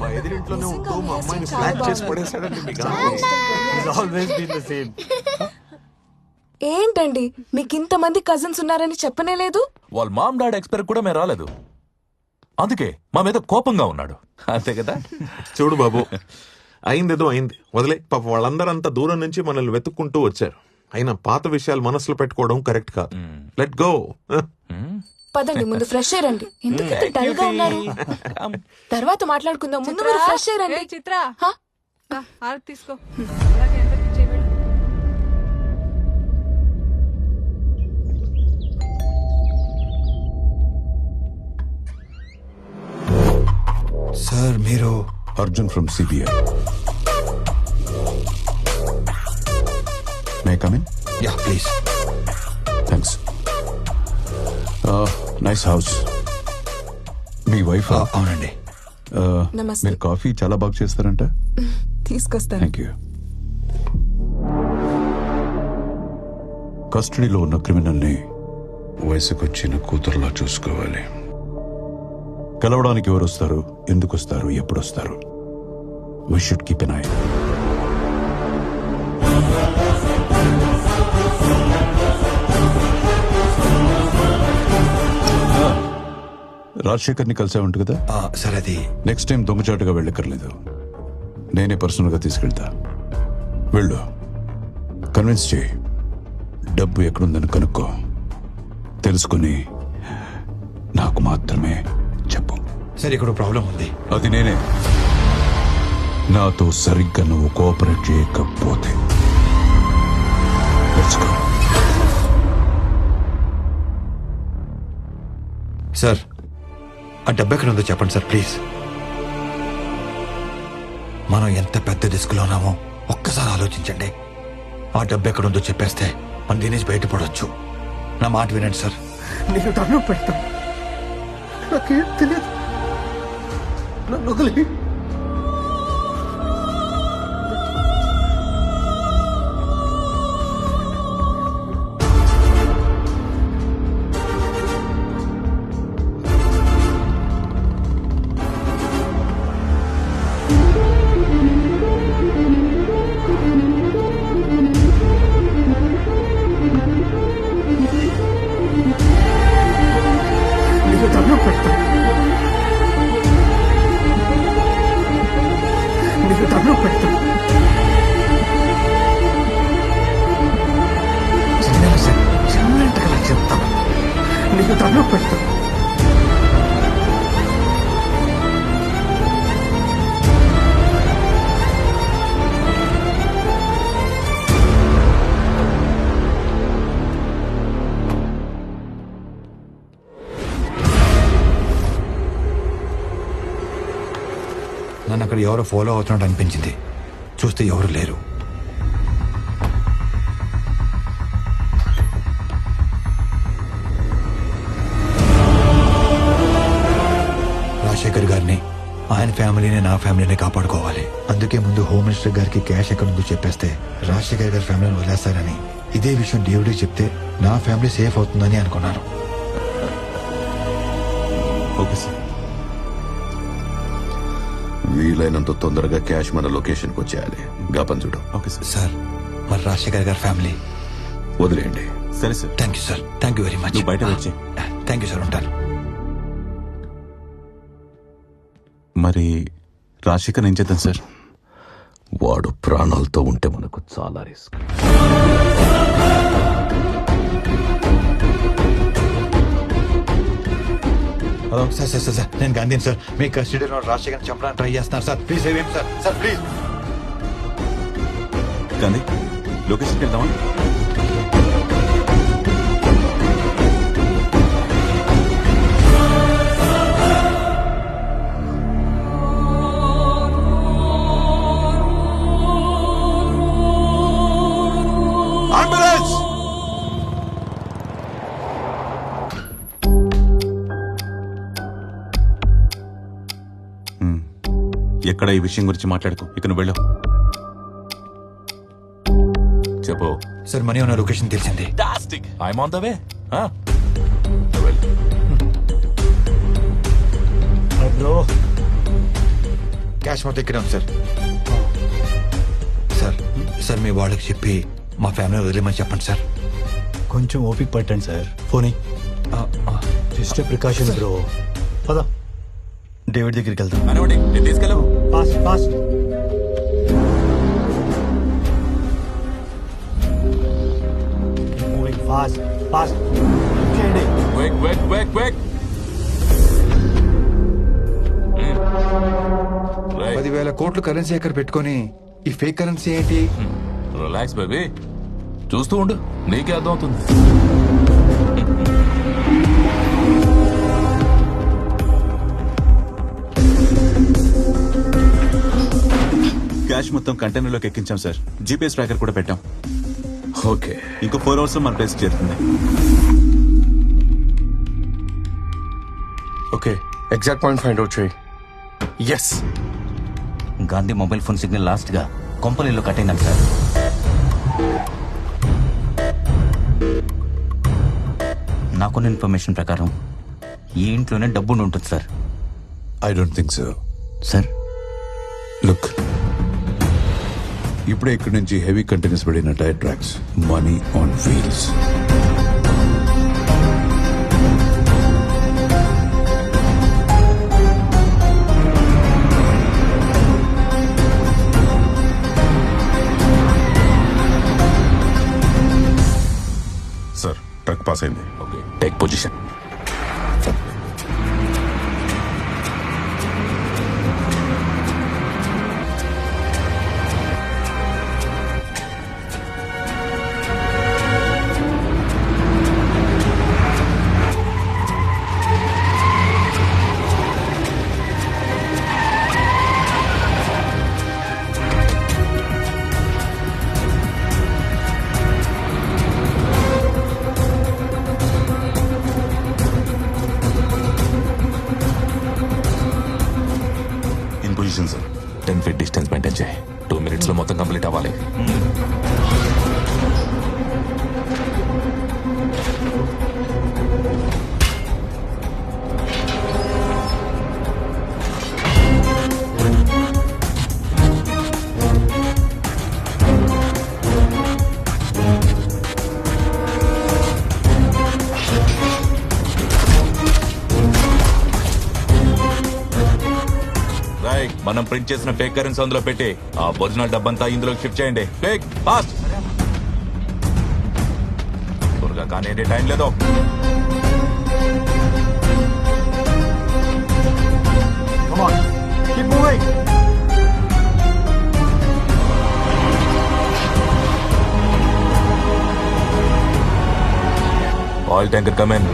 మా ఎదురింట్లోనే ఉంటూ మా అమ్మాయిని ఫ్లాట్ చేసి బాగుంది. పడేశాడండి మీకు ఆల్వేస్ బీన్ ద సేమ్ ఏంటండి? మీకు ఇంతమంది కజిన్స్ ఉన్నారని చెప్పనే లేదు? వాళ్ళ మామ్ డాడ్ ఎక్స్పైర్ కూడా మేము రాలేదు. అందుకే మా మీద కోపంగా ఉన్నాడు. అంతే కదా? చూడు బాబు అయిందేదో అయింది. వదిలే పాప వాళ్ళందరూ అంత దూరం నుంచి మనల్ని వెతుక్కుంటూ వచ్చారు. అయినా పాత విషయాలు మనసులో పెట్టుకోవడం కరెక్ట్ కాదు. లెట్ గో పదండి ముందు ఫ్రెష్ అయ్యి రండి ఎందుకంత డల్గా ఉన్నారు? తర్వాత మాట్లాడుకుందాం. ముందు మీరు ఫ్రెష్ అయ్యి రండి చిత్ర. హారతి తీసుకో. సార్ మీరు Arjun from CBI. May come in yeah please. Thanks nice house me wife అవునండి. నమస్తే. మీరు కాఫీ చాలా బాగా చేస్తారంట? తీసుకొస్తాను. థ్యాంక్ యూ కస్టడీలో ఉన్న క్రిమినల్ని వయసుకొచ్చిన కూతురులా చూసుకోవాలి. కలవడానికి ఎవరు వస్తారు ఎందుకు వస్తారు ఎప్పుడు వస్తారు we should keep an eye రాజశేఖర్ని కలిసే ఉంటుంది కదా? సార్ అది నెక్స్ట్ టైం దొంగచాటుగా వెళ్ళక్కర్లేదు. నేనే పర్సనల్గా తీసుకెళ్తా. వెళ్ళు. కన్విన్స్ చేయి. డబ్బు ఎక్కడుందని కనుక్కో. తెలుసుకుని నాకు మాత్రమే చెప్పు. సార్ ఇక్కడ ప్రాబ్లం ఉంది. అది నేనే. నాతో సరిగ్గా నువ్వు కోఆపరేట్ చేయకపోతే. Let's go. సార్ ఆ డబ్బు ఎక్కడ ఉందో చెప్పండి సార్ ప్లీజ్. మనం ఎంత పెద్ద రిస్క్లో ఉన్నామో ఒక్కసారి ఆలోచించండి. ఆ డబ్బు ఎక్కడ ఉందో చెప్పేస్తే మనం దీని నుంచి బయటపడవచ్చు నా మాట వినండి సార్. నేను దండం పెడతాను. నాకేం తెలియదు. నన్ను వదిలి నేను దండం పెడతాను నేను దండం పెడతాను చిన్నగా సార్ అక్కడ ఎవరో ఫాలో అవుతున్నట్టు అనిపించింది. చూస్తే ఎవరు లేరు. రాజశేఖర్ గారిని ఆయన ఫ్యామిలీని నా ఫ్యామిలీని కాపాడుకోవాలి. అందుకే ముందు హోమ్ మినిస్టర్ గారికి క్యాష్ ఎక్కడ ముందు చెప్పేస్తే రాజశేఖర్ గారి ఫ్యామిలీని వదిలేస్తారని. ఇదే విషయం దేవుడికి చెప్తే నా ఫ్యామిలీ సేఫ్ అవుతుందని అనుకున్నాను ఓకే సార్ వీలైనంత తొందరగా క్యాష్ మన లొకేషన్కి వచ్చేయాలి. గాపన్ చూడు. Okay sir. సార్ మరి రాజశేఖర్ గారి ఫ్యామిలీ. వదిలేయండి. సరే sir. Thank you sir. Thank you very much. నువ్వు బయట వచ్చి. థ్యాంక్ యూ సార్ ఉంటాను. మరి రాజశేఖర్ ఏం చేద్దాం సార్? వాడు ప్రాణాలతో ఉంటే మనకు చాలా risk. Hello sir sir sir sir నేను గాంధీని సార్. మీ కస్టడీలో రాజశేఖర్ చంపడానికి ట్రై చేస్తున్నారు సార్. ప్లీజ్ ఏమేం సార్? సార్ ప్లీజ్ గాంధీ లొకేషన్కి వెళ్దామా? ఎక్కడ ఈ విషయం గురించి మాట్లాడుకో ఇక నువ్వు వెళ్ళు. చెప్పు. సార్ మనీ ఉన్న లొకేషన్ తెలిసింది. I'm on the way hello cash మొత్తం ఇక్కడే ఉంది సార్. సార్ సార్ మీ వాళ్ళకి చెప్పి మా ఫ్యామిలీ వదిలేమని చెప్పండి సార్. కొంచెం ఓపిక పట్టండి sir. Phone. Just precaution bro. పద. డేవిడ్ దగ్గరికి నేను తీసుకెళ్ళవు fast fast moving fast fast చేయండి క్విక్ క్విక్ క్విక్ క్విక్ పదివేల కోట్లు కరెన్సీ ఎక్కడ పెట్టుకొని ఈ ఫేక్ కరెన్సీ ఏంటి? రిలాక్స్ బేబీ చూస్తూ ఉండు. నీకే అర్థం క్యాష్ మొత్తం కంటైనర్లోకి ఎక్కించాం సార్. జీపీఎస్ ట్రాకర్ కూడా పెట్టాం. ఓకే. ఇంకో ఫోర్ అవర్స్ మన ప్లేస్ చేరుతుంది. Okay. Exact point find out చేయి. Yes Gandhi mobile phone signal లాస్ట్గా కొంపలిలో కట్ అయిందంట సార్. నాకున్న ఇన్ఫర్మేషన్ ప్రకారం ఈ ఇంట్లోనే డబ్బు ఉంటుంది sir. I don't think so sir. Look ఇప్పుడే ఇక్కడి నుంచి హెవీ కంటైనర్స్ పడిన tyre tracks. Money on wheels sir truck pass అయింది. ఓకే టేక్ పొజిషన్ మనం ప్రింట్ చేసిన ఫేక్ కరెన్సీ అందులో పెట్టి ఆ ఒరిజినల్ డబ్బంతా ఇందులో షిఫ్ట్ చేయండి. ఫేక్ ఫాస్ట్ త్వరగా కానీ టైం లేదు. Come on, keep moving. Oil tanker come on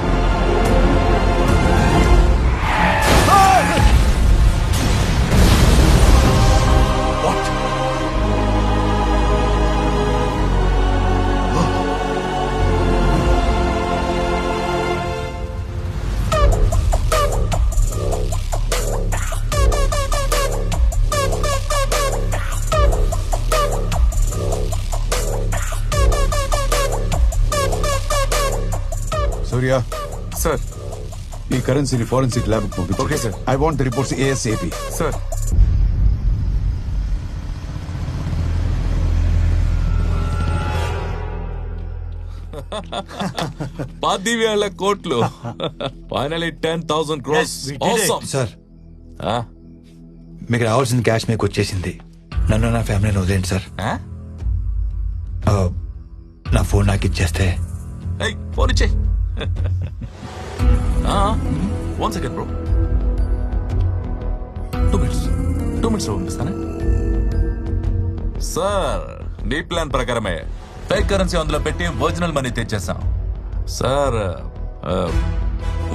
ఈ కరెన్సీని ఫారెన్సిక్ ల్యాబ్ పంపించు Okay, sir. I want the reports ASAP sir పదివేల కోట్లు. Finally ten thousand crores. Sir మీకు రావాల్సిన క్యాష్ మీకు వచ్చేసింది. నన్ను నా ఫ్యామిలీని వదిలేండి సార్ ఆ, నా ఫోన్ నాకు ఇచ్చేస్తే. ఫోన్ ఇచ్చే one second bro two minutes two minutes పంపిస్తానే sir నీ ప్లాన్ ప్రకారమే. ఫేక్ కరెన్సీ అందులో పెట్టి original money తెచ్చేసాం. Sir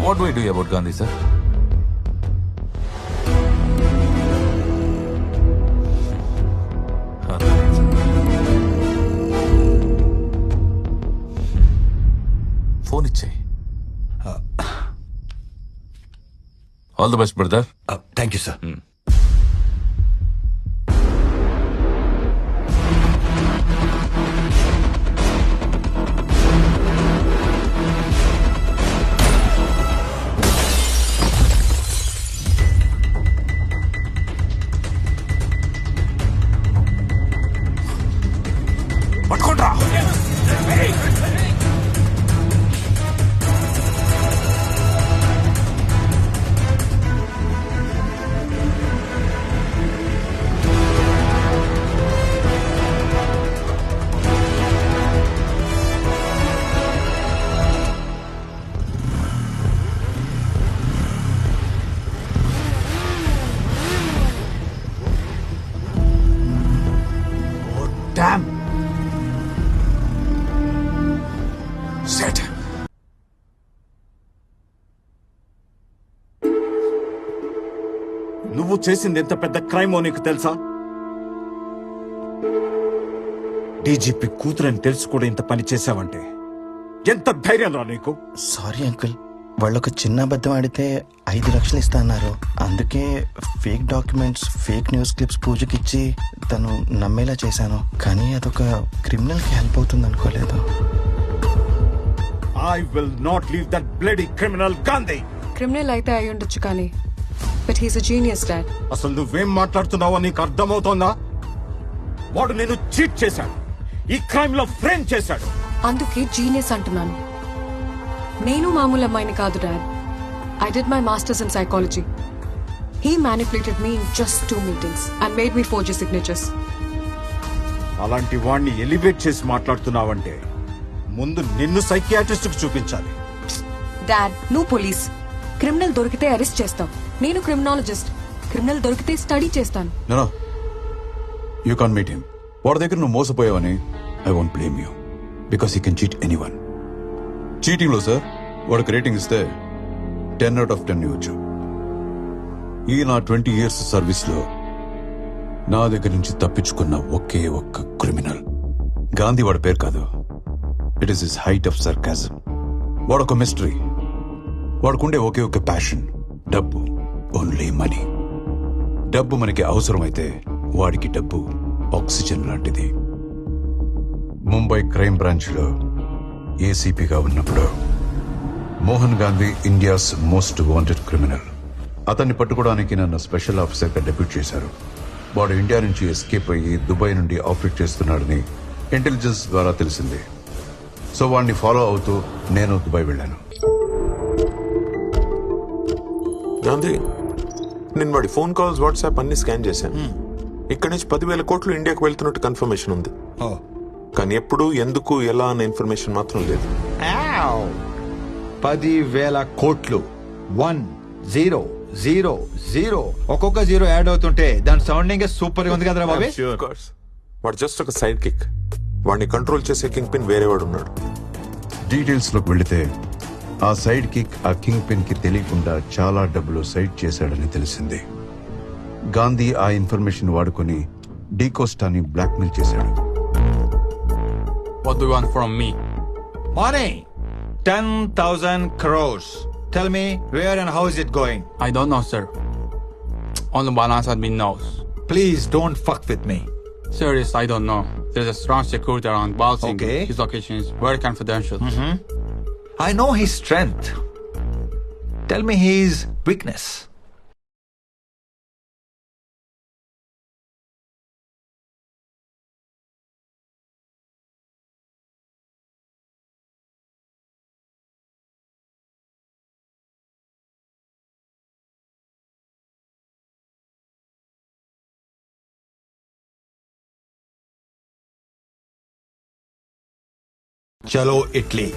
what why do about Gandhi sir phone ఇచ్చేయి. All the best brother thank you sir set నువ్వు చేసింది ఎంత పెద్ద క్రైమో నీకు తెలుసా? డీజీపీ కూతురని తెలుసు కూడా ఇంత పని చేసావంటే ఎంత ధైర్యం రా నీకు? సారీ అంకుల్ వాళ్ళొక చిన్న అబద్ధం ఆడితే ఐదు లక్షలు ఇస్తా అన్నారు. అందుకే fake documents fake news clips పూజకిచ్చి తను నమ్మేలా చేశాను. కానీ అదొక క్రిమినల్కి హెల్ప్ అవుతుంది అనుకోలేదు I will not leave that bloody criminal Gandhi criminal అయితే అయి ఉండొచ్చు కానీ బట్ హీస్ జీనియస్ డాడ్ అసలు నువ్వేం మాట్లాడుతున్నావో నీకు అర్థమవుతోందా? వాడు నేను చీట్ చేశాడు. ఈ క్రైమ్లో ఫ్రేమ్ చేశాడు. అందుకే జీనియస్ అంటున్నాను. నేను మామూలు అమ్మాయిని కాదు dad I did my masters in psychology he manipulated me in just two meetings and made me forge signatures అలాంటి వాణ్ణి ఎలివేట్ చేసి మాట్లాడుతున్నావంటే ముందు నిన్ను సైకియాట్రిస్ట్కు చూపించాలి. డాడ్ నువ్వు పోలీస్. క్రిమినల్ దొరికితే అరెస్ట్ చేస్తాం. నేను క్రిమినాలజిస్ట్. క్రిమినల్ దొరికితే స్టడీ చేస్తాను. No you can meet him వాడి దగ్గర నువ్వు మోసపోయావని I won't blame you because you can cheat anyone చీటింగ్లో sir వాడికి రేటింగ్ ఇస్తే టెన్ అవుట్ ఆఫ్ టెన్ ఇవ్వచ్చు. ఈ నా ట్వంటీ ఇయర్స్ సర్వీస్లో నా దగ్గర నుంచి తప్పించుకున్న ఒకే ఒక్క క్రిమినల్ గాంధీ వాడి పేరు కాదు. It is his height of sarcasm వాడొక మిస్టరీ వాడుకుండే ఒకే ఒక ప్యాషన్ డబ్బు. ఓన్లీ మనీ డబ్బు మనకి అవసరమైతే వాడికి డబ్బు ఆక్సిజన్ లాంటిది. ముంబై క్రైమ్ బ్రాంచ్లో ఏసీపీగా ఉన్నప్పుడు Mohan Gandhi India's most wanted criminal అతన్ని పట్టుకోవడానికి నన్ను స్పెషల్ ఆఫీసర్గా డెప్యూట్ చేశారు. వాడు ఇండియా నుంచి ఎస్కేప్ అయ్యి దుబాయ్ నుండి ఆపరేట్ చేస్తున్నాడని ఇంటెలిజెన్స్ ద్వారా తెలిసింది. సో వాడిని ఫాలో అవుతూ నేను దుబాయ్ వెళ్ళాను. గాంధీ నేను వాడి ఫోన్ కాల్స్ వాట్సాప్ అన్ని స్కాన్ చేశాను. ఇక్కడి నుంచి పదివేల కోట్లు ఇండియాకు వెళ్తున్నట్టు కన్ఫర్మేషన్ ఉంది. కానీ ఎప్పుడు ఎందుకు ఎలా అన్న ఇన్ఫర్మేషన్ మాత్రం లేదు. పది వేల కోట్లు. One zero zero zero. ఒక్కొక్క జీరో యాడ్ అవుతుంటే దాని సౌండింగ్ సూపర్గా ఉంది కదరా బాబే. వాడు జస్ట్ ఒక సైడ్ కిక్ వాడిని కంట్రోల్ చేసే కింగ్ పిన్ వేరే వాడు ఉన్నాడు డీటెయిల్స్లోకి వెళితే ఆ సైడ్ కిక్ ఆ కింగ్ పిన్కి తెలియకుండా చాలా డబ్బులు సైడ్ చేశాడని తెలిసింది గాంధీ ఆ ఇన్ఫర్మేషన్ వాడుకొని డీకోస్టాని బ్లాక్మెయిల్ చేశాడు What do you want from me? Money! 10,000 crores. Tell me where and how is it going? I don't know, sir. Only balance admin knows. Please don't fuck with me. Serious, I don't know. There's a strong security around Balsing. Okay. His location is very confidential. Mm-hmm. I know his strength. Tell me his weakness. चलो Italy.